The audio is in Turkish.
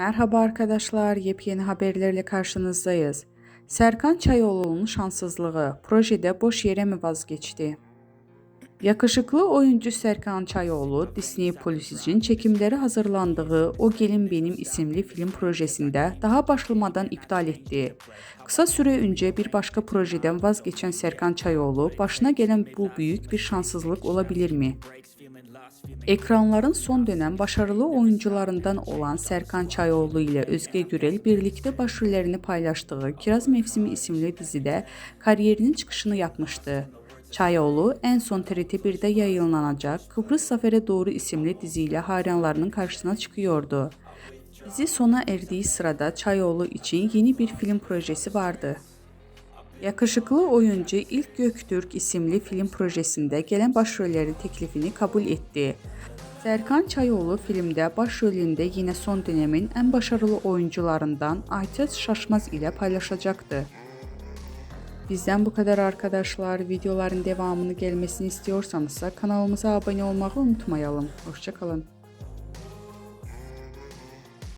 Merhaba arkadaşlar, yepyeni haberlerle karşınızdayız. Serkan Çayoğlu'nun şanssızlığı projede boş yere mi vazgeçti? Yakışıklı oyuncu Serkan Çayoğlu, Disney Plus için çekimleri hazırlandığı O Gelin Benim isimli film projesinde daha başlamadan iptal etti. Kısa süre önce bir başka projeden vazgeçen Serkan Çayoğlu, başına gelen bu büyük bir şanssızlık olabilir mi? Ekranların son dönem başarılı oyuncularından olan Serkan Çayoğlu ile Özge Gürel birlikte başrollerini paylaştığı Kiraz Mevsimi isimli dizide kariyerinin çıkışını yapmıştı. Çayoğlu en son TRT1'de yayınlanacak Kıbrıs Zafer'e Doğru isimli diziyle hayranlarının karşısına çıkıyordu. Dizi sona erdiği sırada Çayoğlu için yeni bir film projesi vardı. Yakışıklı oyuncu İlk Göktürk isimli film projesinde gelen başrollerin teklifini kabul etti. Serkan Çayoğlu filmde başrolünde yine son dönemin en başarılı oyuncularından Aytaç Şaşmaz ile paylaşacaktı. Bizden bu kadar arkadaşlar. Videoların devamını gelmesini istiyorsanız kanalımıza abone olmayı unutmayalım. Hoşçakalın.